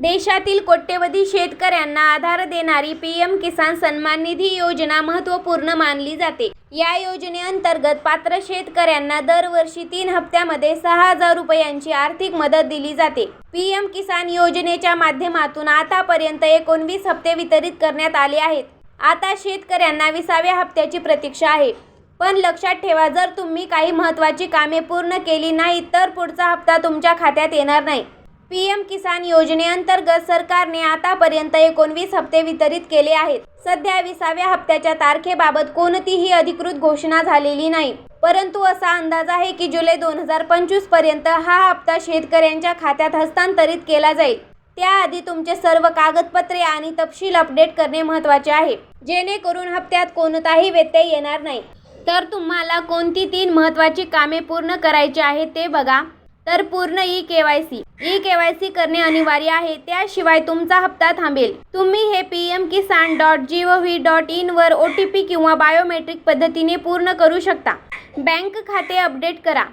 देशातील कोट्यवधी शेतकऱ्यांना आधार देणारी पीएम किसान सन्मान निधी योजना महत्त्वपूर्ण मानली जाते. या योजनेअंतर्गत पात्र शेतकऱ्यांना दरवर्षी तीन हप्त्यामध्ये सहा हजार रुपयांची आर्थिक मदत दिली जाते. पीएम किसान योजनेच्या माध्यमातून आतापर्यंत एकोणवीस हप्ते वितरित करण्यात आले आहेत. आता शेतकऱ्यांना विसाव्या हप्त्याची प्रतीक्षा आहे. पण लक्षात ठेवा जर तुम्ही काही महत्त्वाची कामे पूर्ण केली नाहीत तर पुढचा हप्ता तुमच्या खात्यात येणार नाही. पीएम किसान योजनेअंतर्गत सरकारने आतापर्यंत एकोणवीस हप्ते वितरित केले आहेत. सध्या विसाव्या हप्त्याच्या तारखेबाबत कोणतीही अधिकृत घोषणा झालेली नाही. परंतु असा अंदाज आहे की जुलै दोन हजार पंचवीसपर्यंत हा हप्ता शेतकऱ्यांच्या खात्यात हस्तांतरित केला जाईल. त्याआधी तुमचे सर्व कागदपत्रे आणि तपशील अपडेट करणे महत्त्वाचे आहे. जेणेकरून हप्त्यात कोणताही व्यत्यय येणार नाही. तर तुम्हाला कोणती तीन महत्त्वाची कामे पूर्ण करायची आहेत ते बघा. तर पूर्ण E K Y C. E K Y C करणे अनिवार्य आहे. त्याशिवाय तुमचा हप्ता थांबेल. तुम्ही हे P M Kisan dot G O V dot इनवर O T P किंवा बायोमेट्रिक पद्धतीने पूर्ण करू शकता. बँक खाते अपडेट करा.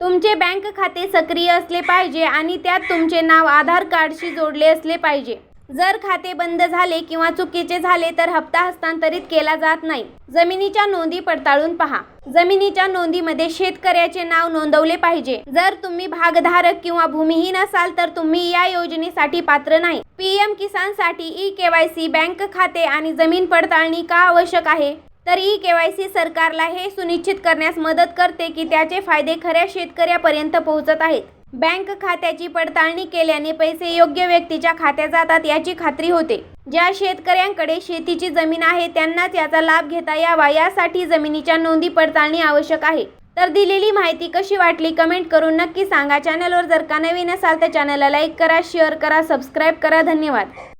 तुमचे बँक खाते सक्रिय असले पाहिजे आणि त्यात तुमचे नाव आधार कार्डशी जोडले असले पाहिजे. जर खाते बंद झाले किंवा चुकीचे झाले तर हप्ता हस्तांतरित केला जात नाही. जमिनीच्या नोंदी पडताळून पहा. जमिनीच्या नोंदीमध्ये शेतकऱ्याचे नाव नोंदवले पाहिजे. जर तुम्ही भागधारक किंवा भूमिहीन असाल तर तुम्ही या योजनेसाठी पात्र नाही. पीएम किसानसाठी ई केवायसी बँक खाते आणि जमीन पडताळणी का आवश्यक आहे? तर ई केवायसी सरकारला हे सुनिश्चित करण्यास मदत करते की त्याचे फायदे खऱ्या शेतकऱ्यापर्यंत पोहोचत आहेत. बँक खात्याची पडताळणी केल्याने पैसे योग्य व्यक्तीच्या खात्यात जातात याची खात्री होते. ज्या शेतकऱ्यांकडे शेतीची जमीन आहे त्यांनाच याचा लाभ घेता यावा यासाठी जमिनीच्या नोंदी पडताळणी आवश्यक आहे. तर दिलेली माहिती कशी वाटली कमेंट करून नक्की सांगा. चॅनलवर जर का नवीन असाल तर चॅनलला लाईक करा शेअर करा सबस्क्राईब करा. धन्यवाद.